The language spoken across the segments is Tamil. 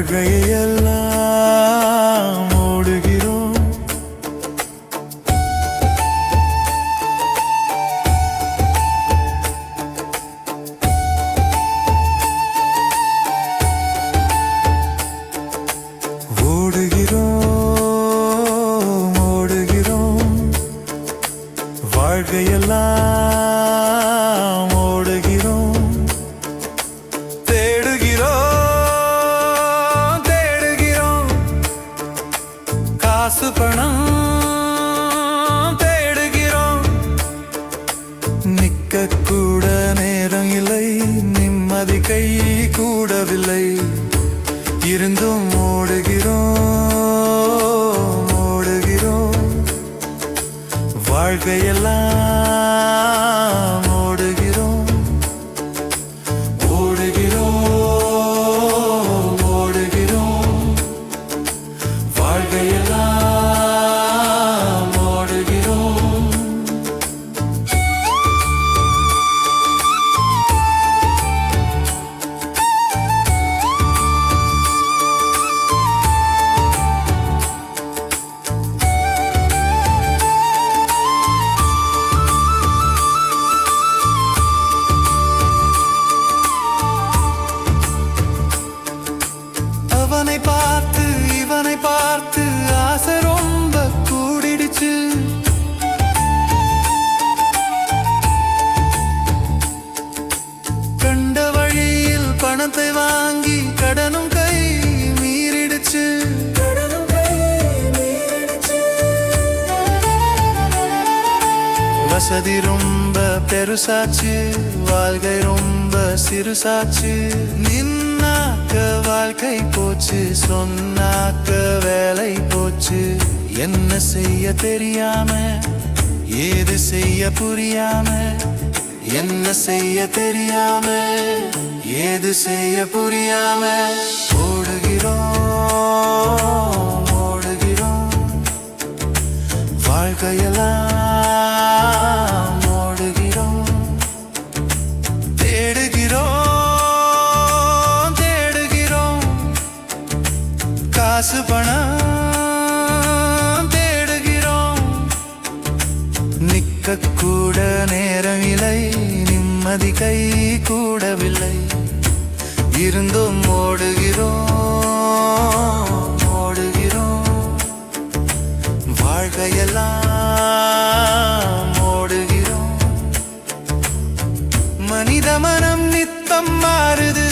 வாழ்கையெல்லாம் காசு பணம் தேடுகிறோம். நிக்க கூட நேரம் இல்லை நிம்மதி கை கூடவில்லை. இருந்தும் ஓடுகிறோம் ஓடுகிறோம். வாழ்க்கையெல்லாம் வாங்கி கடனும் கை மீறிடுச்சு. வசதி ரொம்ப பெருசாச்சு வாழ்க்கை ரொம்ப சிறுசாச்சு. நின்னாக்க வாழ்க்கை போச்சு சொன்னாக்க வேலை போச்சு. என்ன செய்ய தெரியாம ஏது செய்ய புரியாம என்ன செய்ய தெரியாம. ஏது செய்ய புரியாம ஓடுகிறோம் ஓடுகிறோம். வாழ்க்கையெல்லாம் ஓடுகிறோம். தேடுகிறோம் தேடுகிறோம். காசு பணம் தேடுகிறோம். நிக்க கூட நேரம் இல்லை நிம்மதி கை கூடவில்லை. இருந்தும் ஓடுகிறோம் ஓடுகிறோம். வாழ்க்கையெல்லாம் ஓடுகிறோம். மனித மனம் நித்தம் மாறுது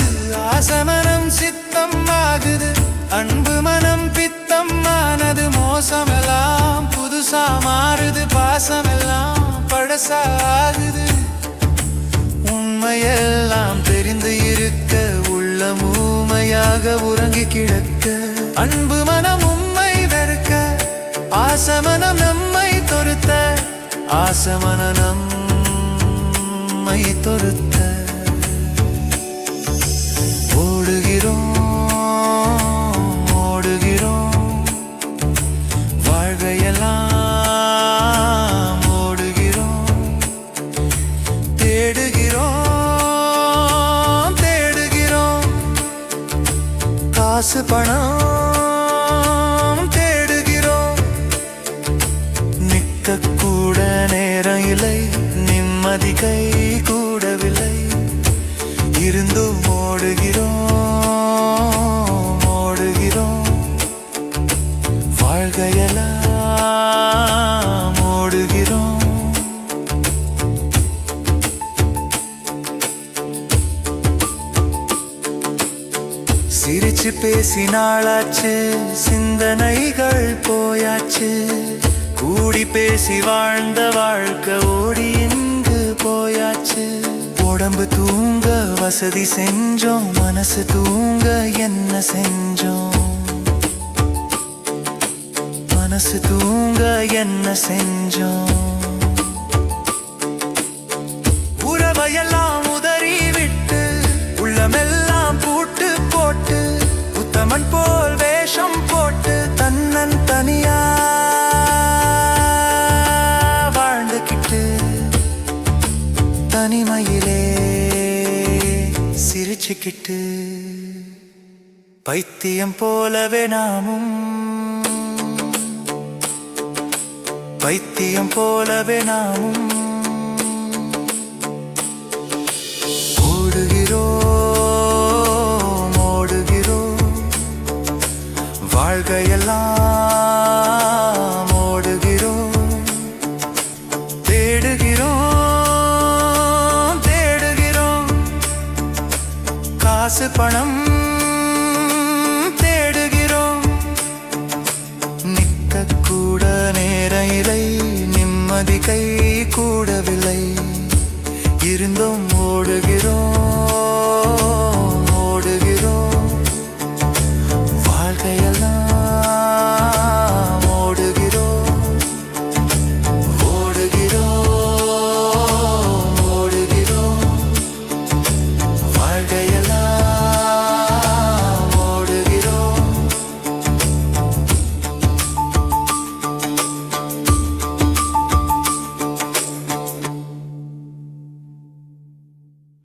ஆசமனம் சித்தம் ஆகுது. அன்பு மனம் பித்தம் ஆனது மோசமெல்லாம் புதுசா மாறுது பாசமெல்லாம் பழசாகுது. உறங்கி கிடக்க அன்பு மனம் உண்மை வெறுக்க. ஆசமனம் நம்மை தொருத்த ஆசமன நம்மை தொருத்த காசு பணம் தேடுகிறோம். நிக்க கூட நேரம் இல்லை நிம்மதி கை கூடவில்லை. இருந்தும் ஓடுகிறோம். சிரிச்சு பேசினாளாச்சு சிந்தனைகள் போயாச்சு. கூடி பேசி வாழ்ந்த வாழ்க்கை ஓடி இங்கு போயாச்சு. உடம்பு தூங்க வசதி செஞ்சோம் மனசு தூங்க என்ன செஞ்சோம். மனசு தூங்க என்ன செஞ்சோம். உறவையெல்லாம் உதறி விட்டு உள்ளமெல்லாம் பூட்டு போட்டு உத்தமன் போல் வேஷம் போட்டு தன்னன் தனியா வாழ்ந்துக்கிட்டு தனிமையிலே சிரிச்சுக்கிட்டு பைத்தியம் போலவே நாமும் பைத்தியம் போலவே நாமும் வாழ்கையெல்லாம் ஓடுகிறோம். தேடுகிறோம் தேடுகிறோம். காசு பணம் தேடுகிறோம். நிற்க கூட நேர இலை நிம்மதி கை கூடவில்லை. இருந்தும் ஓடுகிறோம்.